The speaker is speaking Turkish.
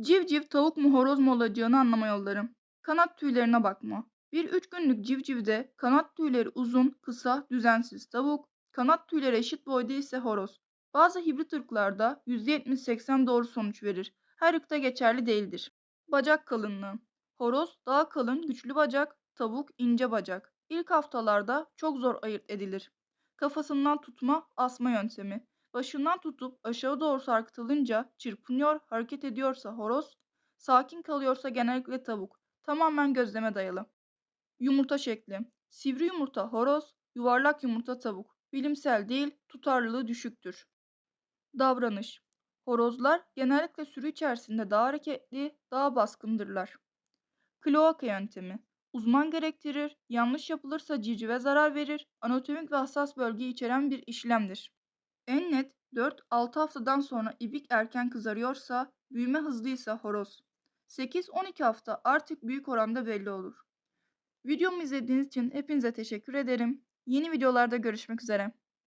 Civciv tavuk mu horoz mu olacağını anlama yolları. Kanat tüylerine bakma. Bir üç günlük civcivde kanat tüyleri uzun, kısa, düzensiz tavuk, kanat tüyleri eşit boyda ise horoz. Bazı hibrit ırklarda %70-80 doğru sonuç verir. Her ırkta geçerli değildir. Bacak kalınlığı. Horoz daha kalın, güçlü bacak, tavuk ince bacak. İlk haftalarda çok zor ayırt edilir. Kafasından tutma, asma yöntemi. Başından tutup aşağı doğru sarkıtılınca çırpınıyor, hareket ediyorsa horoz, sakin kalıyorsa genellikle tavuk. Tamamen gözleme dayalı. Yumurta şekli. Sivri yumurta horoz, yuvarlak yumurta tavuk. Bilimsel değil, tutarlılığı düşüktür. Davranış. Horozlar genellikle sürü içerisinde daha hareketli, daha baskındırlar. Kloaka yöntemi. Uzman gerektirir, yanlış yapılırsa civcive zarar verir, anatomik ve hassas bölgeyi içeren bir işlemdir. En net 4-6 haftadan sonra ibik erken kızarıyorsa, büyüme hızlıysa horoz. 8-12 hafta artık büyük oranda belli olur. Videomu izlediğiniz için hepinize teşekkür ederim. Yeni videolarda görüşmek üzere.